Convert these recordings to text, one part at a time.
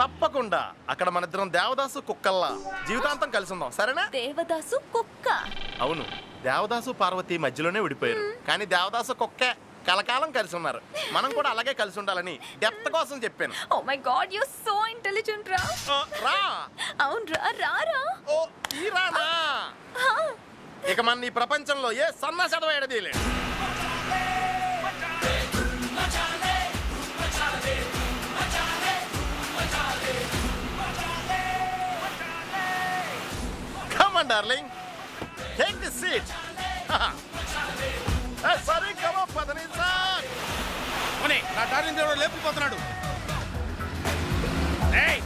తప్పకుండా అక్కడ మన ఇద్దరం దేవదాసు కుక్కల్లా జీవితాంతం కలిసి ఉందాం సరేనా? దేవదాసు కుక్క. అవును దేవదాసు పార్వతి మధ్యలోనే విడిపోయారు. కానీ దేవదాసు కుక్కే కలకాలం కలిసి ఉన్నారు. మనం కూడా అలాగే కలిసి ఉండాలని డెప్త్ కోసం చెప్పాను. ఓ my god you so intelligent రా రా. అవును రా రా రా. ఓ ఈ రానా? ఇక మన ఈ ప్రపంచంలో ఏ సన్న చదవేయడదీలే Come on, darling. Take the seat. hey, sorry, come on, పదని సార్ పోనీ, నా డార్లింగ్ దేవుడు లేపుకుపోతున్నాడు ఏయ్,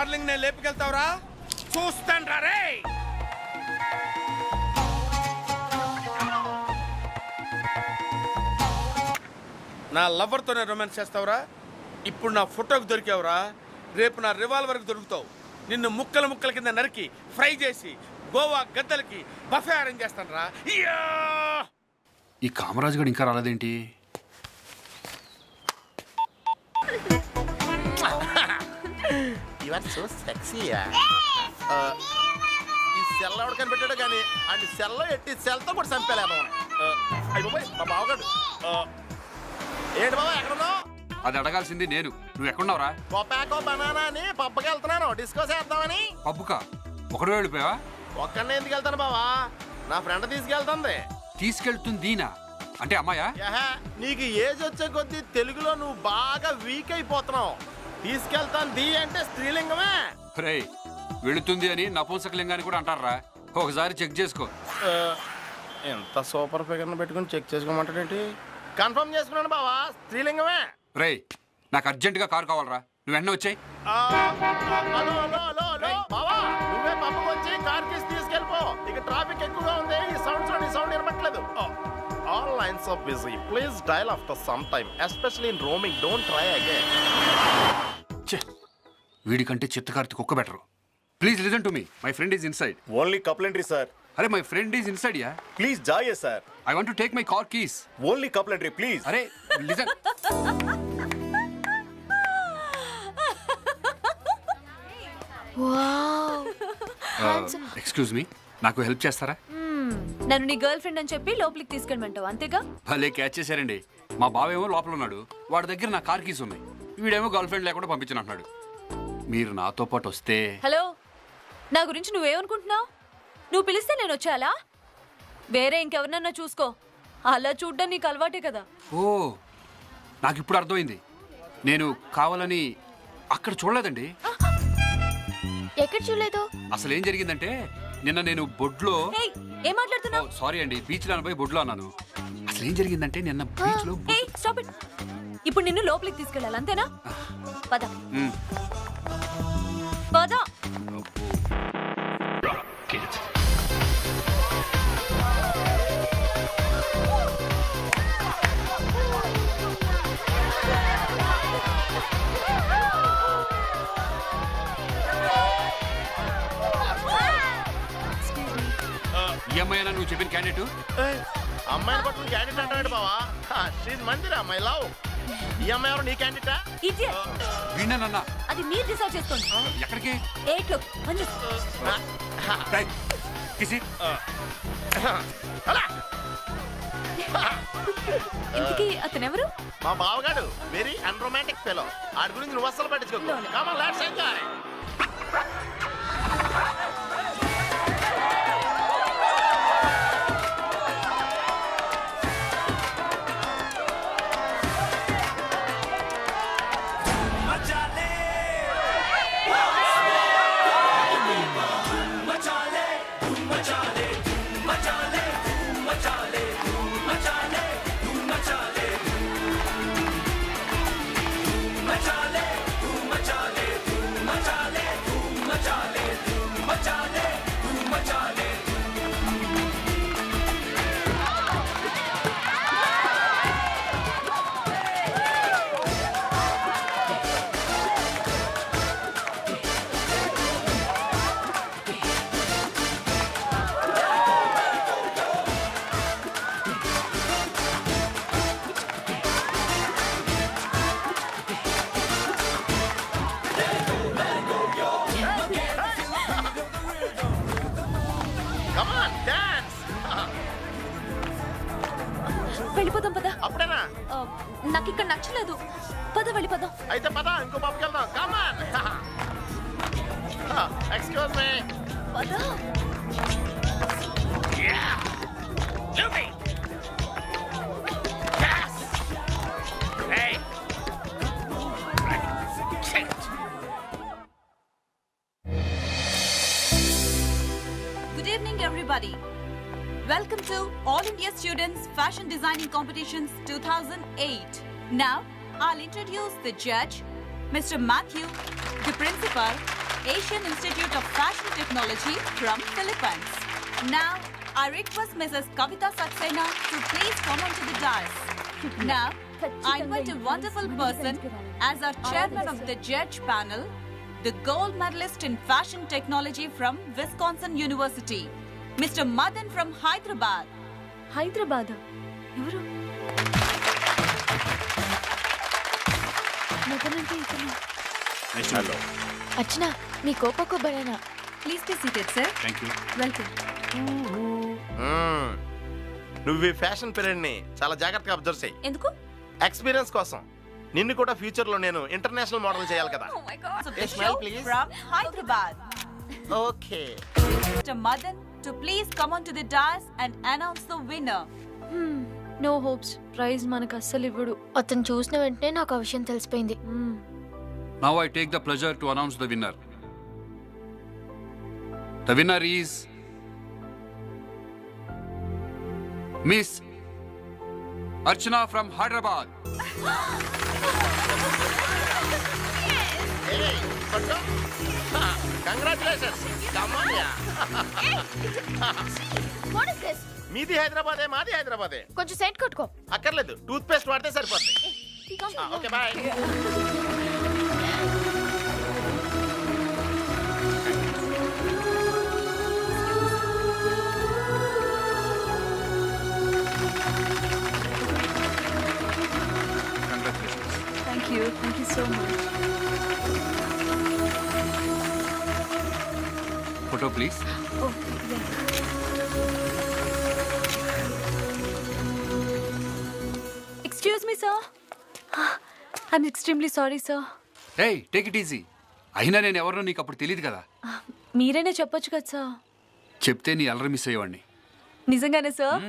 డార్లింగ్ నేను లేపుకెళ్తావురా? చూస్తాను రా! రే నా లవర్తోనే రొమాన్స్ చేస్తావురా? ఇప్పుడు నా ఫోటోకి దొరికావురా. రేపు నా రివాల్వర్కి దొరుకుతావు. నిన్ను ముక్కల ముక్కల కింద నరికి ఫ్రై చేసి గోవా గద్దలకి బఫే అరేంజ్ చేస్తాను రా ఈ కామరాజు గడు ఇంకా రాలేదేంటి? యు. ఆర్ సో సెక్సీయా ఈ సెల్ ఎవడు కనిపెట్టాడు కానీ అండ్ సెల్లో ఎట్టి సెల్తో కూడా చంపేలేము అయ్యి బాబాయ్ మా బావగాడు. ఏంటి బాబా ఎక్కడున్నావు? అది అడగాల్సింది నేను. నువ్వు ఎక్కడున్నావురా? కొప్పాకో బనానా అని పబ్బకి వెళ్తున్నాను. డిస్కో చేద్దామని. పబ్బుకా? ఒకడు వెళ్ళిపోయావా ఒక్కడినే ఎందుకు వెళ్తాను బావా? నా ఫ్రెండ్ తీసుకెళ్తుంది. తీసుకెళ్తుంది దీనా అంటే అమ్మాయా? యహ, నీకు ఏజ్ వచ్చే కొద్దీ తెలుగులో నువ్వు బాగా వీక్ అయిపోతున్నావు. తీసుకెళ్తాను ది అంటే స్త్రీలింగమే. రే వెళుతుంది అని నపుంసకలింగాన్ని కూడా అంటారా? ఒకసారి చెక్ చేసుకో. ఎంత సూపర్ ఫిగర్ని పెట్టుకుని చెక్ చేసుకోమంటాడేంటి? కన్ఫర్మ్ చేసుకున్నాను బావా స్త్రీలింగమే. రే నాకు అర్జెంటుగా కారు కావాలరా. నువ్వు వెంటనే వచ్చాయి. నువ్వే పక్కకు వచ్చి కార్ కేసు తీసుకెళ్ళిపో. ఇక ట్రాఫిక్ ఎక్కువగా ఉంది ఈ సౌండ్స్ నీ sound వినపట్లేదు all lines of busy. Please dial after some time especially in roaming. Don't try again. వీడికంటే చిత్తకార్తి కుక్క better. Please listen to me my friend is inside only complimentary sir అరే my friend is inside ya please జాయే sir I want to take my car keys only complimentary please అరే listen wow excuse me నాకు help చేస్తారా? నన్ను నీ girl friend అని చెప్పి లోపలికి తీసుకెళ్ళమంటావు అంతేగా? భలే క్యాచ్ చేశారండి. మా బావేమో లోపల ఉన్నాడు వాడి దగ్గర నా కార్ కీస్ ఉన్నాయి. వీడేమో గర్ల్ ఫ్రెండ్ లేకుండా పంపించిన అంటున్నాడు మీరు నాతో పాటు వస్తే హలో నా గురించి నువ్వేమనుకుంటున్నావు? నువ్వు పిలిస్తే నేను వచ్చాలా వేరే ఇంకెవరినన్నా చూసుకో. అలా చూడ్డం నీకు అలవాటే కదా. ఓ నాకు ఇప్పుడు అర్థమైంది. నేను కావాలని అక్కడ చూడలేదండి. ఎక్కడ చూడలేదు? అసలు ఏం జరిగిందంటే నిన్న నేను బొడ్లో ఏయ్ ఏం మాట్లాడుతున్నావు? సారీ అండి బీచ్లో పోయి బొడ్లో అన్నాను. అసలు ఏం జరిగిందంటే నిన్న బీచ్లో ఏయ్ ఇప్పుడు నిన్ను లోపలికి తీసుకెళ్ళాలి అంతేనా? పద. పద ఈ అమ్మాయినా నువ్వు చెప్పిన క్యాండిడేట్ అమ్మాయిని పట్టుకుని క్యాండిడేట్ అంటాడు బావా. షీజ్ మందిరా అమ్మాయి లవ్ ఈ అమ్మాయి ఎవరు నీ క్యాండిడేటా విన్నానన్నా అది మీరు డిసైడ్ చేసుకోండి. ఎక్కడికి? ఎయిట్లో మంచి కిసి. ఇంతకీ అతను ఎవరు మా బావగాడు. వెరీ అన్రొమాంటిక్ ఫెలో ఆడి గురించి నువ్వు అస్సలు పట్టించుకోకు. కమన్ లెట్స్ ఎంజాయ్ बचा दे వెళ్ళిపోదాం పద. అప్పుడేనా? నాకు ఇక్కడ నచ్చలేదు. పద వెళ్ళిపోదాం. అయితే పద ఇంకో పబ్కి వెళ్దాం. కమాన్ ఎక్స్క్యూజ్ మీ పద. Good evening, everybody. Welcome to All India Students Fashion Designing Competitions 2008. Now, I'll introduce the judge, Mr. Matthew, the principal, Asian Institute of Fashion Technology from Philippines. Now, I request Mrs. Kavita Saxena to please come onto the dais. Now, I invite a wonderful person as our chairman of the judge panel, the gold medalist in fashion technology from Wisconsin University, Mr. Madan from Hyderabad. Hyderabad? ఎవరు? అర్చన మీ కోపకు please be seated sir thank welcome నువ్వు ఈ fashion పిరియడ్ని చాలా జాగ్రత్తగా observe చేయి. ఎందుకు? Experience కోసం. నిన్ను కూడా ఫ్యూచర్లో నేను ఇంటర్నేషనల్ మోడల్ చేయాలి కదా. Okay Madan to please come on to the dance and announce the winner no hopes prize మనకు అస్సలు ఇవ్వడు. అతను చూసిన వెంటనే నాకు ఆ విషయం తెలిసిపోయింది. Now I take the pleasure to announce the winner the winner is miss Archana from Hyderabad congratulations మీది హైదరాబాదే మాది హైదరాబాదే కొంచెం సెంట్ కొట్టుకో అక్కర్లేదు టూత్ పేస్ట్ వాడితే సరిపోద్ది okay bye congratulations thank you thank you So much photo please excuse me sir I'm extremely sorry sir hey take it easy అయినా నేను ఎవరినో నీకు అప్పుడు తెలియదు కదా. మీరైనా చెప్పొచ్చు కదా సార్ చెప్తే నీ అల్లరి మిస్ అయ్యేవాడిని. నిజంగానే సార్.